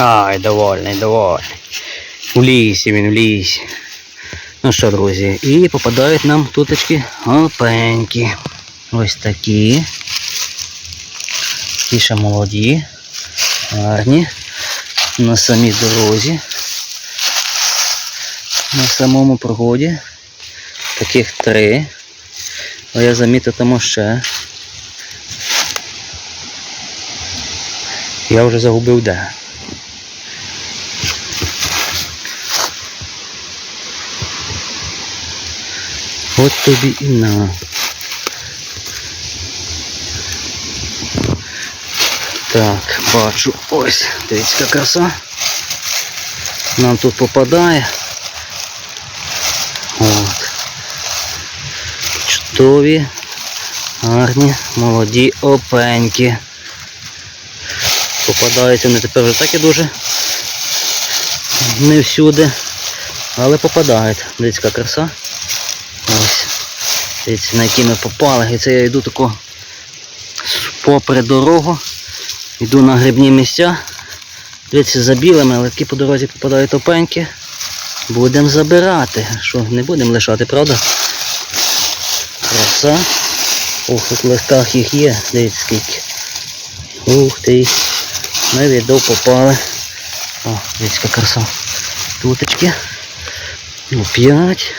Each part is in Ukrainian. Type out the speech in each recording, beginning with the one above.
Ай, довольний, довольний. У лісі він, в лісі. Ну що, друзі, і попадають нам туточки опеньки. Ось такі. Ті ще молоді, гарні. На самій дорозі. На самому прогоді. Таких три. А я замітив там ще. Я вже загубив де. От тобі і на. Так, бачу, ось, дивіться, яка краса. Нам тут попадає. От. Чудові, гарні, молоді опеньки. Попадаються вони тепер вже так і дуже. Не всюди. Але попадають. Дивіться, яка краса. Ось. Дивіться, на які ми попали. І це я йду тако попри дорогу. Йду на грибні місця. Дивіться, за білими, але такі по дорозі попадають опеньки. Будемо забирати. Що, не будемо лишати, правда? Краса. Ух, тут в листах їх є. Дивіться скільки. Ух ти. Ми віддов попали. О, дивіться, краса. Туточки. Ну, п'ять.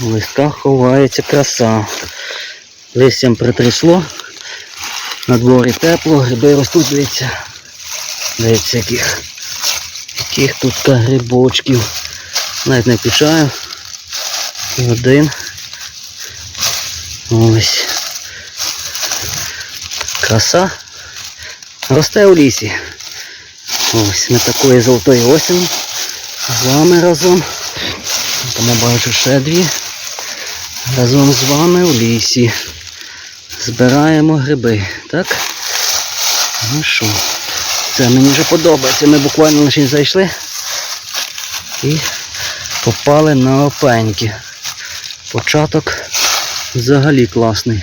В листах ховається краса. Листям притрясло. На дворі тепло, гриби ростуть, дивіться. Дивіться, яких. Яких тут грибочків. Навіть не пішаю. Один. Ось. Краса. Росте у лісі. Ось ми такої золотої осені. З вами разом. Тому бачу ще дві. Разом з вами у лісі. Збираємо гриби, так? Ну що, це мені вже подобається. Ми буквально лише зайшли і попали на опеньки. Початок взагалі класний.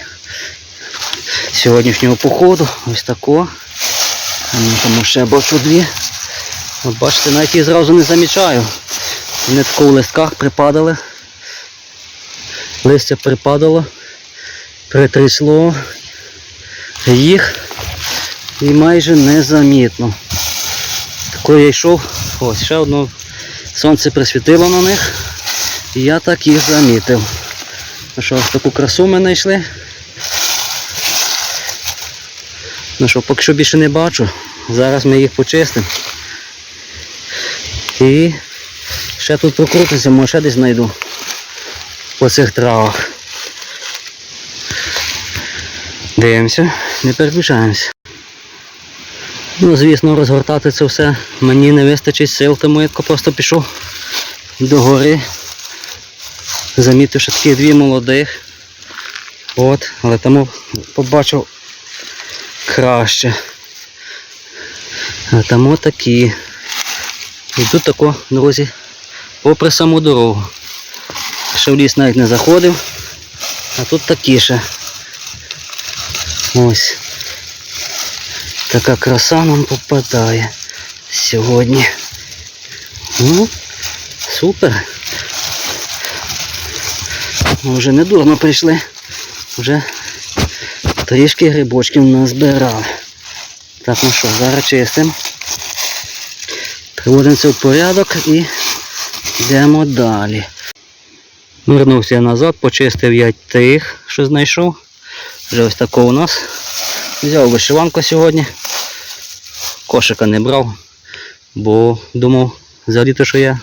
Сьогоднішнього походу ось тако. Ну, Тому ще бачу дві. От бачите, навіть їх зразу не замічаю. Вони тако в листках припадали. Листя припадало, притрясло їх і майже незамітно. Тако я йшов, ось ще одно сонце присвітило на них. І я так їх замітив. Ну що, ось таку красу ми знайшли. Ну що, поки що більше не бачу. Зараз ми їх почистимо. І ще тут прокрутиться, може ще десь знайду по цих травах. Дивимося, не переключаємося. Ну, звісно, розгортати це все мені не вистачить сил, тому я просто пішов до гори. Замітив, що такі дві молодих. От, але тому побачив краще. А тому такі. Йду тако, друзі, попри саму дорогу. Ще в ліс навіть не заходив, а тут такі ще. Ось. Така краса нам попадає сьогодні. Ну, супер. Ми вже не дурно прийшли. Вже трішки грибочків назбирали. Так, ну що, зараз чистимо. Приводимо це в порядок і йдемо далі. Вернувся я назад, почистив я тих, що знайшов. Вже ось такого у нас. Взяв вишиванку сьогодні. Кошика не брав, бо думав взагалі то, що я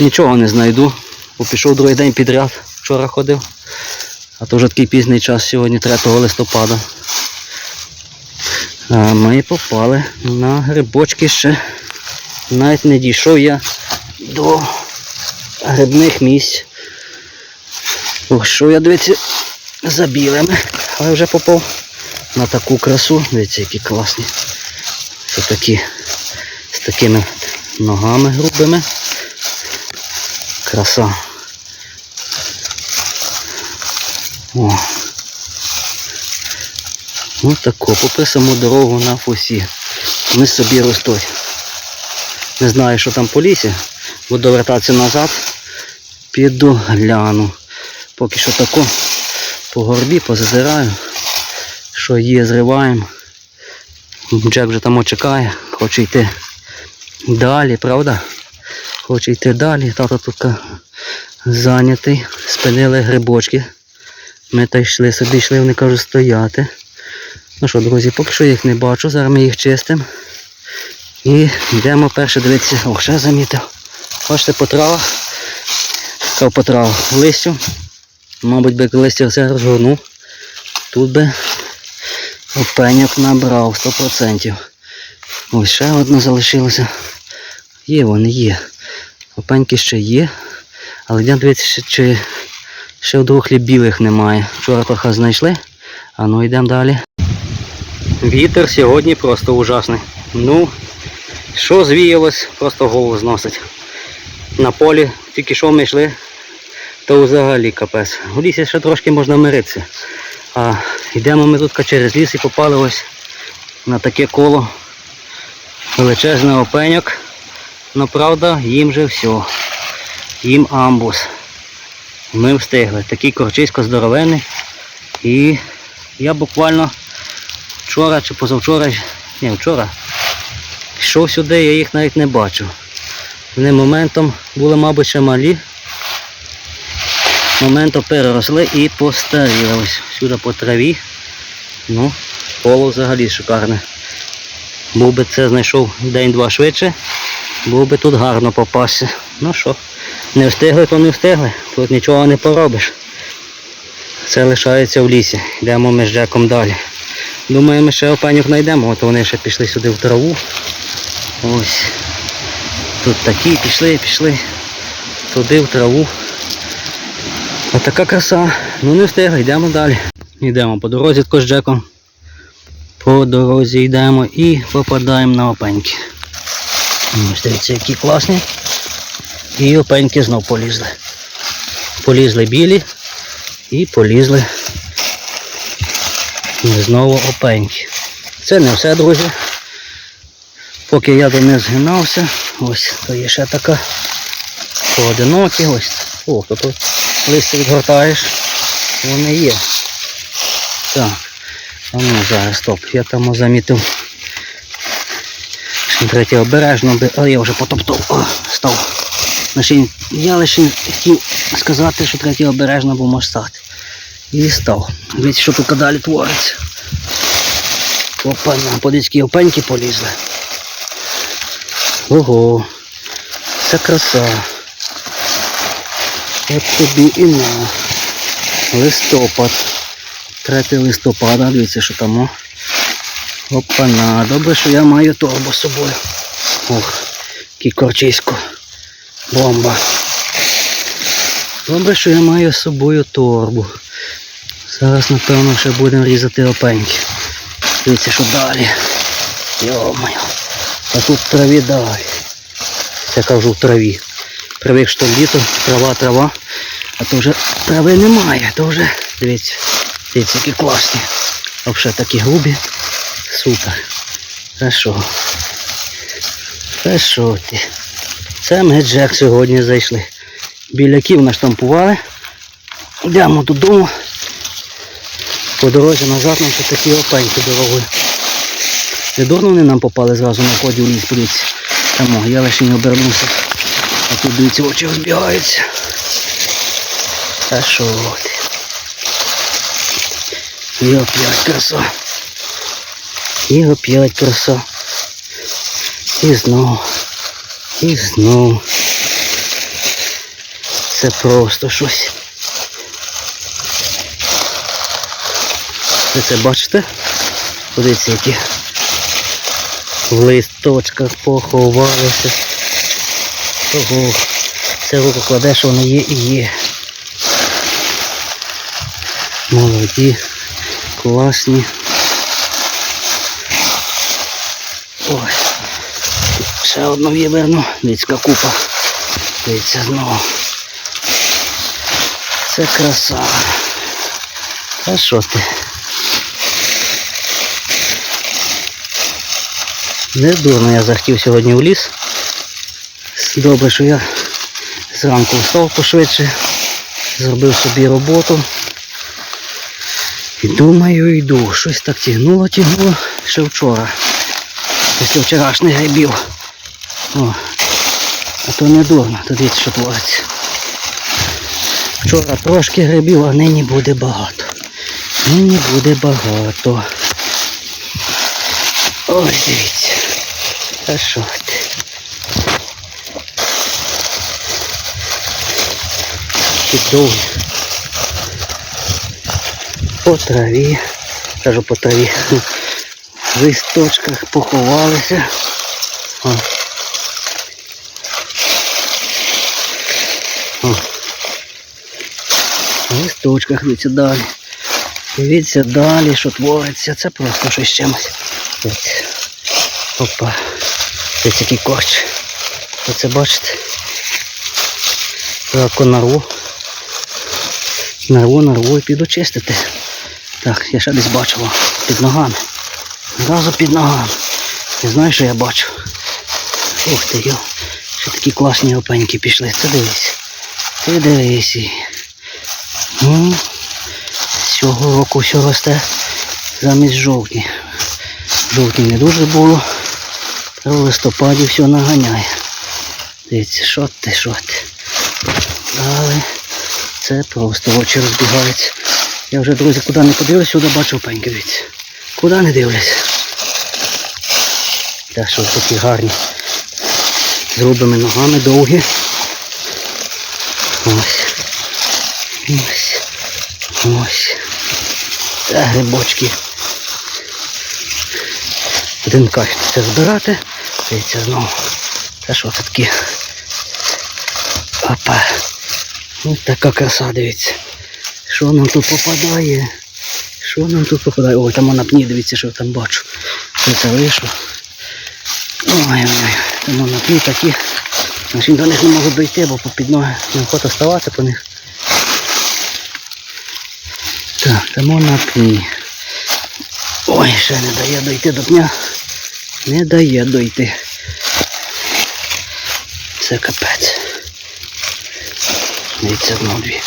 нічого не знайду. Бо пішов другий день підряд, вчора ходив. А то вже такий пізній час сьогодні 3 листопада. А ми попали на грибочки ще. Навіть не дійшов я до грибних місць. Ох, що я дивіться за білими, але вже попав на таку красу. Дивіться, які класні. Це такі з такими ногами грубими. Краса. О. Ось тако, попри саму дорогу на фусі. Вони собі ростуть. Не знаю, що там по лісі. Буду вертатися назад. Піду гляну. Поки що тако по горбі позазираю. Що є, зриваємо. Джек вже там чекає, хоче йти далі, правда? Хоче йти далі. Тато тут зайнятий. Спинили грибочки. Ми та йшли собі, йшли, вони кажуть, стояти. Ну що, друзі, поки що їх не бачу, зараз ми їх чистимо. І йдемо перше дивитися. О, ще замітив. Бачите, по травах. Кав по травах листю. Мабуть, би листя все розгорнув. Тут би опеньок набрав 100%. Ось ще одна залишилася. Є вони є. Опеньки ще є. Але йдемо дивитися, чи ще в двох білих немає. Вчора трохи знайшли. А ну йдемо далі. Вітер сьогодні просто ужасний. Ну, що звіялось, просто голову зносить. На полі тільки що ми йшли, то взагалі капець. У лісі ще трошки можна миритися. А йдемо ми тут через ліс і попали ось на таке коло величезний опеньок. Ну правда, їм же все. Їм амбус. Ми встигли. Такий корчисько здоровенний. І я буквально вчора чи позавчора, ні, вчора, йшов сюди, я їх навіть не бачив. Вони моментом були, мабуть, ще малі. Моментом переросли і постаріли. Ось сюди по траві. Ну, поло взагалі шикарне. Був би це знайшов день-два швидше, був би тут гарно попасти. Ну що, не встигли, то не встигли. Тут нічого не поробиш. Це лишається в лісі. Йдемо ми з Джеком далі. Думаю, ми ще опеньок знайдемо, от вони ще пішли сюди в траву. Ось. Тут такі пішли, пішли. Туди в траву. Отака краса. Ну не встигли, йдемо далі. Йдемо по дорозі тако з Джеком. По дорозі йдемо і попадаємо на опеньки. Ось дивіться, які класні. І опеньки знов полізли. Полізли білі і полізли знову опеньки. Це не все, друзі. Поки я до них згинався, ось то є ще така поодинокі, ось. О, тут листя відгортаєш, вони є. Так. А ну зараз стоп, я там замітив. Третє обережно, але я вже потоптав. О, став. Я лише хотів сказати, що третє обережно, бо може стати. І став. Дивіться, що тут далі твориться. Опа, подицькі опеньки полізли. Ого, це краса. От тобі і на. Листопад. 3 листопада, дивіться, що там. О. Опана, добре, що я маю торбу з собою. Ох, який корчисько. Бомба. Добре, що я маю з собою торбу. Зараз, напевно, ще будемо різати опеньки. Дивіться, що далі. Йо-моє. А тут траві далі. Це кажу в траві. Привик, що літо, трава, трава. А то вже трави немає, то вже, дивіться, дивіться, які класні. А вже такі грубі. Супер. Що ти? Це ми Джек сьогодні зайшли. Біляків наштампували. Йдемо додому. По дорозі назад нам ще такі опеньки дорогою. Не дурно вони нам попали зразу на вході в ліс, подивіться. Там я лише не обернувся. А тут дивіться, очі розбігаються. Та що ти? І опять краса. І опять краса. І знов. І знов. Це просто щось. Ви це бачите? Подивіться, які в листочках поховалися. Ого, це руку кладеш, воно є і є. Молоді, класні. Ой. Ще одну виверну. Дивіться, купа. Дивіться знову. Це краса. А що ти? Не дурно я захотів сьогодні в ліс. Добре, що я зранку встав пошвидше, зробив собі роботу. І думаю, йду. Щось так тягнуло, тягнуло ще вчора. Після вчорашніх грибів. О, а то не дурно, то дивіться, що твориться. Вчора трошки грибів, а нині буде багато. Нині буде багато. Ось дивіться. Та що ти? Чудові. По траві. Кажу по траві. В листочках поховалися. О. О. В листочках дивіться далі. Дивіться далі, що твориться. Це просто щось чимось. Дивіться. Опа. Дивіться, який корч. Оце бачите? Так, нарву. Нарву, і піду чистити. Так, я ще десь бачив. Під ногами. Зразу під ногами. Не знаю, що я бачу. Ух ти, йо. Ще такі класні опеньки пішли. Це дивись. Ти дивись. Ну, цього року все росте замість жовтні. Жовтні не дуже було. Та в листопаді все наганяє. Дивіться, що ти, що ти. Але це просто очі розбігаються. Я вже, друзі, куди не подивлюсь, сюди бачу пеньки, дивіться. Куди не дивлюсь. Так що такі гарні. З ногами довгі. Ось. Ось. Ось. Це грибочки. Один кайф це збирати. Дивіться знову. Це що це таке? Опа. Ось така краса, дивіться. Що нам тут попадає? Що нам тут попадає? Ой, там на пні, дивіться, що я там бачу. Що це вийшло? Ой-ой-ой, там на пні такі. Значить до них не можу дойти, бо попід ноги неохота ставати по них. Так, там на пні. Ой, ще не дає дойти до пня. Не дає дойти. Це капець. Дивіться знову дві.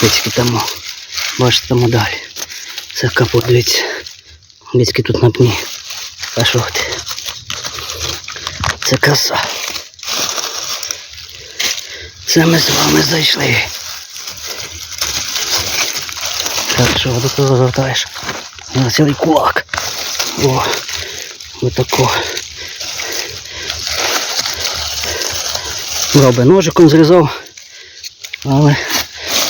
Дивіться там. Бачите там далі. Це капот, дивіться. Дивіться тут на пні. А що ти? Це краса. Це ми з вами зайшли. Так, що того завертаєш? На цілий кулак. О, отако. Роби ножиком зрізав. Але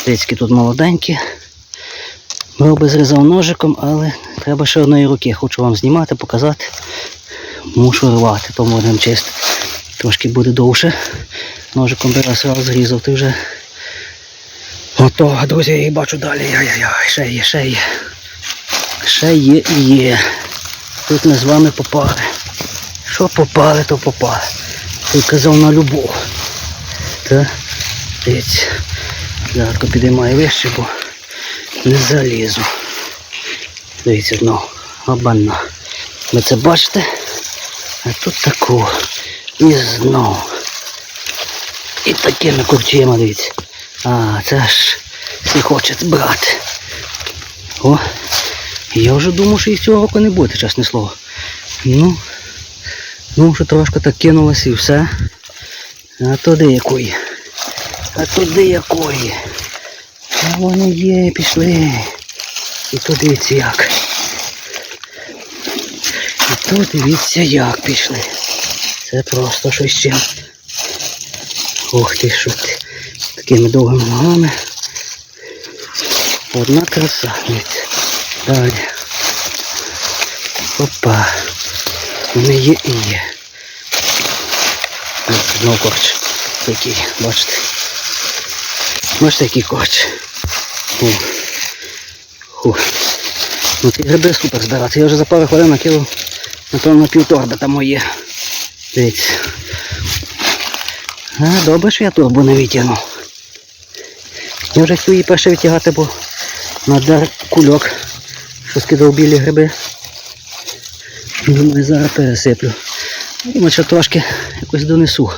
дицьки тут молоденькі. Роби зрізав ножиком, але треба ще одної руки. Хочу вам знімати, показати. Мушу рвати, то можемо чистити. Трошки буде довше. Ножиком би раз раз зрізав, ти вже готова, друзі, я її бачу далі. Яй-яй-яй, ще є, ще є. Ще є і є. Тут ми з вами попали. Що попали, то попали. Ти казав на любов. Та дивіться. Зараз підіймаю вище, бо не залізу. Дивіться знову. Обана. Ви це бачите? А тут таку. І знову. І такими курчима, дивіться. А, це ж всі хочуть брати. О, я вже думав, що їх цього року не буде, чесне слово. Ну, ну, що трошки так кинулося і все. А туди якої. А туди якої. А вони є, пішли. І тут дивіться як. І тут дивіться як пішли. Це просто щось чим. Ух ти, що ти. Такими довгими ногами. Одна краса. Дивіться. Далі. Опа. Вони є і є. Знову корч. Який, бачите. Бачите, який корч. Ну ці гриби супер збирати. Я вже за пару хвилин накинув, напевно, півторби там моє. Дивіться. А, добре, що я торбу не витягнув. Я вже хотів її перше витягати, бо надар кульок, що скидав білі гриби. Думаю, зараз пересиплю. Думаю, що трошки якось донесу.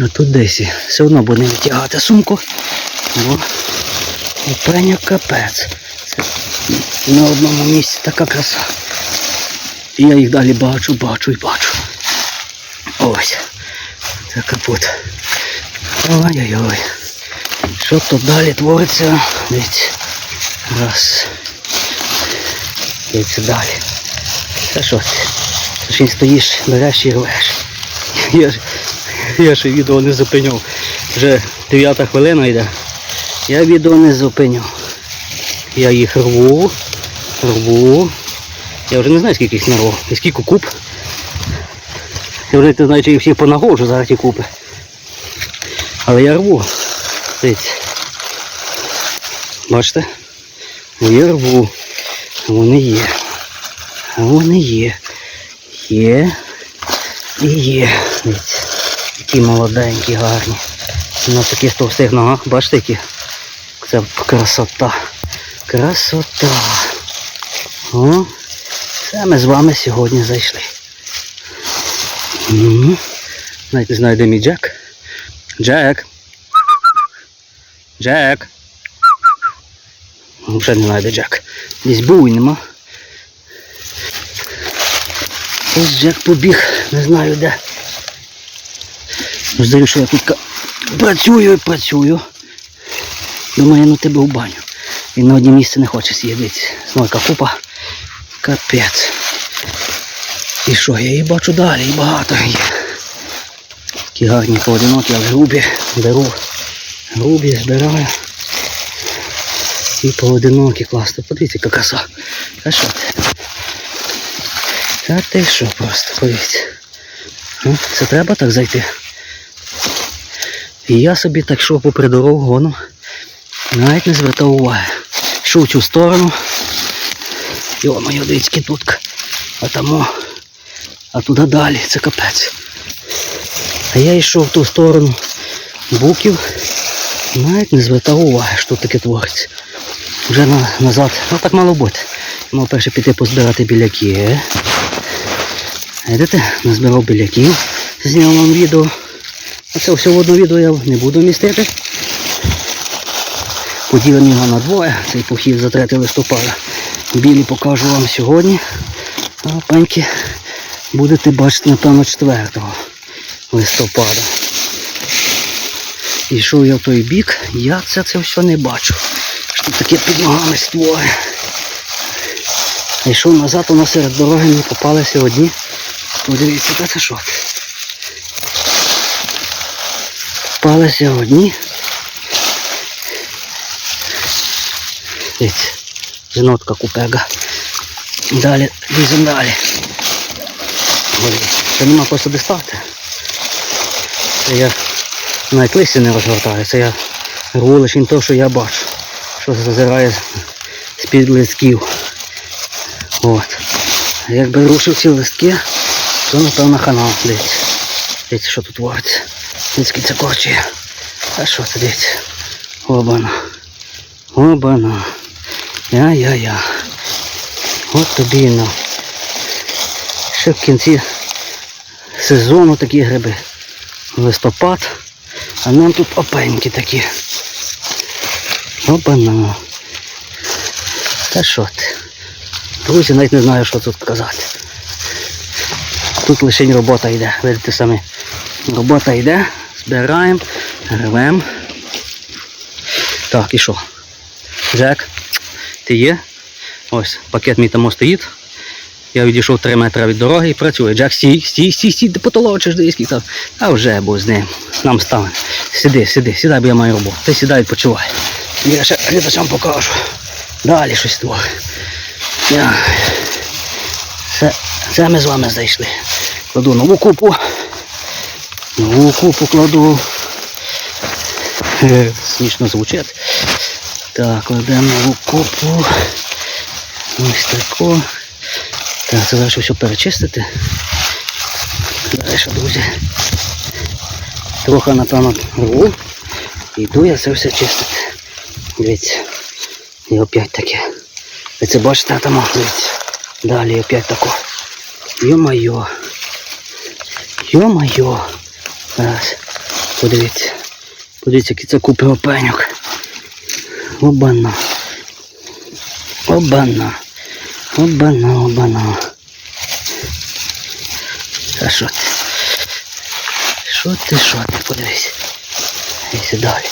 А тут десь. Все одно буде витягати сумку. Бо опеня капець. Це на одному місці така краса. І я їх далі бачу, бачу і бачу. Ось. Це капут. Ой-ой-ой. Що тут далі твориться? Дивіться. Раз. Дивіться далі. Це що? Це ж він стоїш, береш і рвеш. я ще відео не зупиняв. Вже 9 хвилина йде. Я відео не зупиню. Я їх рву, рву. Я вже не знаю, скільки їх нарву. І скільки куб. Я вже не знаю, чи їх всіх понагоджу зараз ті купи. Але я рву. Дивіться. Бачите? Я рву. Вони є. Вони є. Є. І є. Дивіться. Які молоденькі, гарні. На таких товстих ногах, бачите, які? Це красота. Красота. О, це ми з вами сьогодні зайшли. Навіть не мій Джек. Джек. Джек. Вже не знаю, де Джек. Десь був і нема. Ось Джек побіг, не знаю де. Здаю, що я тут працюю і працюю. Думаю, ну тебе в баню. Він на одне місце не хоче сидіти. Знойка купа. Капець. І що, я її бачу далі, і багато є. Такі гарні поодинокі, але грубі беру. Грубі збираю. І поодинокі класно. Подивіться, яка краса. А що ти? Та ти що просто, подивіться. Ну, це треба так зайти. І я собі так йшов попри дорогу гону. Навіть не звертав уваги. Йшов в цю сторону. Йо, моя дицькі тут. А там, а туди далі, це капець. А я йшов в ту сторону буків, навіть не звертав уваги, що тут таке твориться. Вже на, назад, ну так мало бути. Мав перше піти позбирати біляки. Видите, назбирав біляків, зняв вам відео. А це все в одне відео я не буду містити. Поділені його на двоє, цей похід за 3 листопада. Білі покажу вам сьогодні. А пеньки будете бачити, напевно, 4 листопада. Ішов я в той бік, я це, це все не бачу. Що таке під ногами створи. А йшов назад, у нас серед дороги мені попалися одні. Подивіться, це що? Попалися одні. Дивіться, жінотка купега. Далі, ліземо далі. Це нема просто де стати. Це я навіть листя не розгортаю, це я рву лише те, що я бачу. Що зазирає з-під листків. От. Якби рушив ці листки, то напевно хана. Дивіться. Дивіться, що тут твориться. Дивіться, це. А що це дивіться? Обана. Обана. Я-я-я. От тобі і на. Ще в кінці сезону такі гриби. Листопад. А нам тут опеньки такі. Опана. Та що ти? Друзі, навіть не знаю, що тут казати. Тут лише робота йде, видите самі. Робота йде, збираємо, рвемо. Так, і що? Джек, ти є? Ось, пакет мій там стоїть. Я відійшов 3 метри від дороги і працюю. Джек, стій, стій, стій, стій, ти потолочиш диски. Там. А вже бо з ним. Нам стане. Сиди, сиди, сідай, бо я маю роботу. Ти сідай, відпочивай. Я ще глядачам покажу. Далі щось. Я... Це, це ми з вами зайшли. Кладу нову купу. Нову купу кладу. Е, Смішно звучить. Так, кладемо нову купу. Ось таку. Так, це зараз все перечистити. Далі, друзі. Трохи, напевно, рву. Йду я це все чистити. Дивіться. І опять таке. Ви це бачите там, дивіться. Далі опять тако. Йо-майо. Йо-моє. Зараз. Подивіться. Подивіться, які це купи опеньок. Обана. Обана. Обана, обана. А що ти? Що ти, що ти, подивись. Йди далі.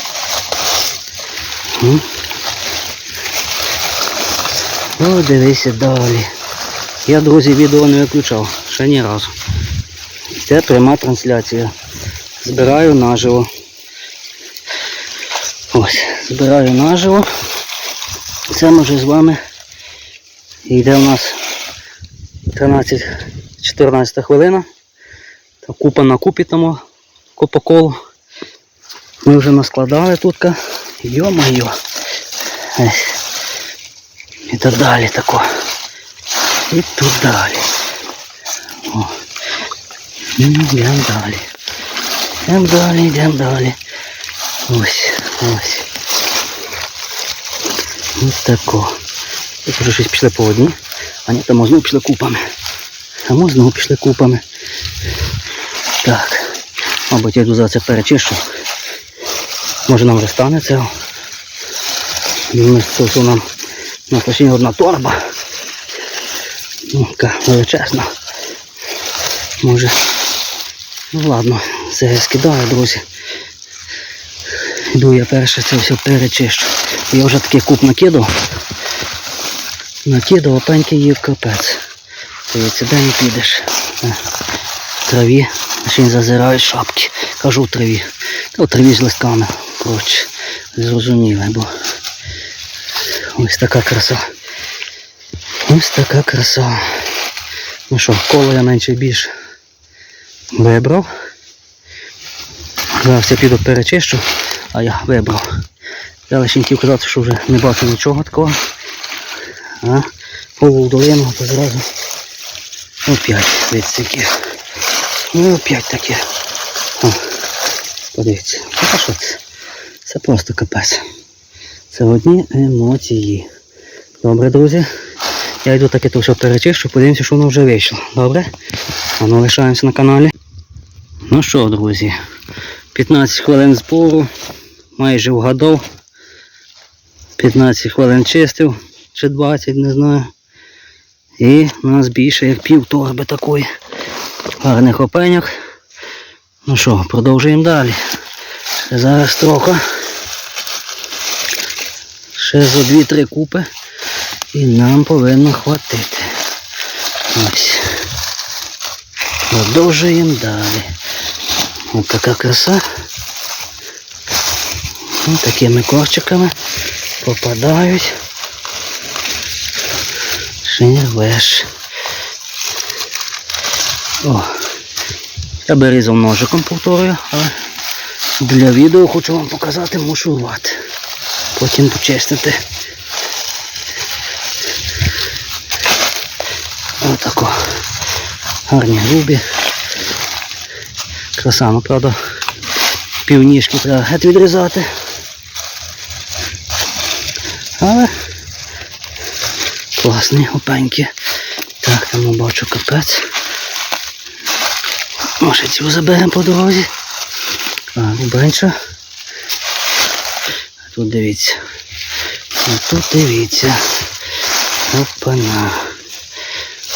О, дивися далі. Я, друзі, відео не виключав. Ще ні разу. Це пряма трансляція. Збираю наживо. Ось, збираю наживо. Це може з вами. Йде у нас 13-14 хвилина. Та купа на купі тому купа. Ми вже наскладали тут. Йо-моє. І так далі тако. І тут далі. О. Ну, Йдемо далі. Йдемо далі, йдемо далі. Ось, ось. Ось тако. Тут вже щось пішли по одній, а ні, там знову пішли купами. Там знову пішли купами. Так. Мабуть, я йду за це перечищу. Може нам вже стане цього. Думаю, що це нам на площині одна торба. Ну, така величезна. Може. Ну ладно, це я скидаю, друзі. Йду я перше це все перечищу. Я вже такий куп накидав. Накидав, опеньки її капець. Дивіться, де не підеш. Е, В траві. Ще й зазирають шапки. Кажу в траві. Та в траві з листками. Коротше, зрозуміло, бо ось така краса. Ось така краса. Ну що, коло я менше більше вибрав. Зараз я піду перечищу, а я вибрав. Я лише хотів казати, що вже не бачу нічого такого. А в долину, то зразу опять таке. Ну опять таке. О, подивіться. А що це? Це просто капець. Це одні емоції. Добре, друзі. Я йду таке то все перечищу, подивимося, що воно вже вийшло. Добре? А ну лишаємося на каналі. Ну що, друзі, 15 хвилин збору, майже вгадав. 15 хвилин чистив, чи 20, не знаю. І у нас більше як пів торби такої. Гарних опеньок. Ну що, продовжуємо далі. Зараз трохи. Ще за 2-3 купи. І нам повинно хватити. Ось. Продовжуємо далі. Ось така краса. Ось такими корчиками попадають. Шинервеш. О. Я би різав ножиком повторюю, але для відео хочу вам показати, мушу рвати. Потім почистити. Отако. Гарні грубі. Краса, ну правда. Півніжки треба геть відрізати. Але класні опеньки. Так, там бачу капець. Може цю заберемо по дорозі. А, менше. Тут дивіться. А тут дивіться. Опана.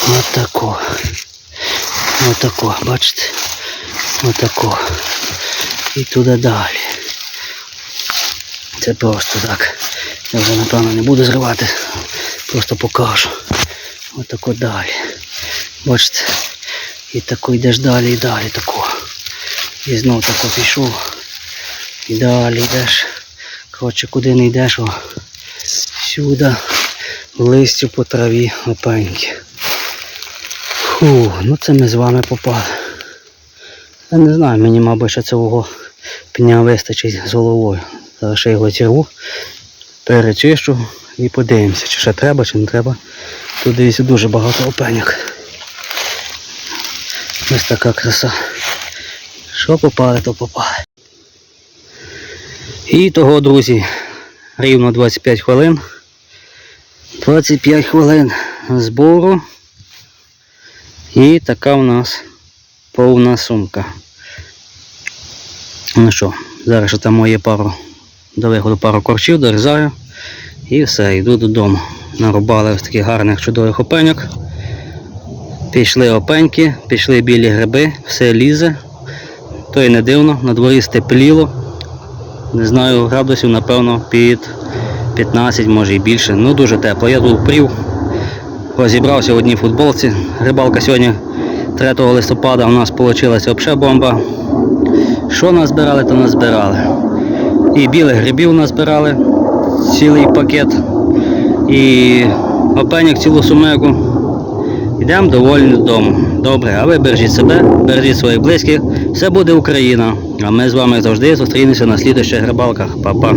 Отако. Отако, бачите? Отако. І туди далі. Це просто так. Я вже напевно не буду зривати. Просто покажу. Отако далі. Бачите? І тако йдеш далі і далі тако. І знов тако пішов. І далі йдеш. Коротше, куди не йдеш, о. Сюди. Листю по траві опеньки. Фу, ну це ми з вами попали. Я не знаю, мені, мабуть, що цього пня вистачить з головою. Зараз ще його зірву, перечищу і подивимося, чи ще треба, чи не треба. Тут дивіться дуже багато опеньок. Ось така краса. Що попали, то попали. І того, друзі, рівно 25 хвилин. 25 хвилин збору. І така в нас повна сумка. Ну що, зараз там моє пару до виходу пару корчів, дорізаю. І все, йду додому. Нарубали ось таких гарних чудових опеньок. Пішли опеньки, пішли білі гриби, все лізе. То і не дивно, на дворі степліло. Не знаю, градусів, напевно, під 15, може і більше. Ну дуже тепло. Я тут впрів, розібрався в одній футболці. Рибалка сьогодні 3 листопада у нас вийшла взагалі бомба. Що назбирали, то назбирали. І білих грибів назбирали, цілий пакет. І опеньок цілу сумеку. Йдемо довольні додому. Добре, а ви бережіть себе, бережіть своїх близьких. Все буде Україна. А ми з вами завжди зустрінемося на слідуючих рибалках. Па-па.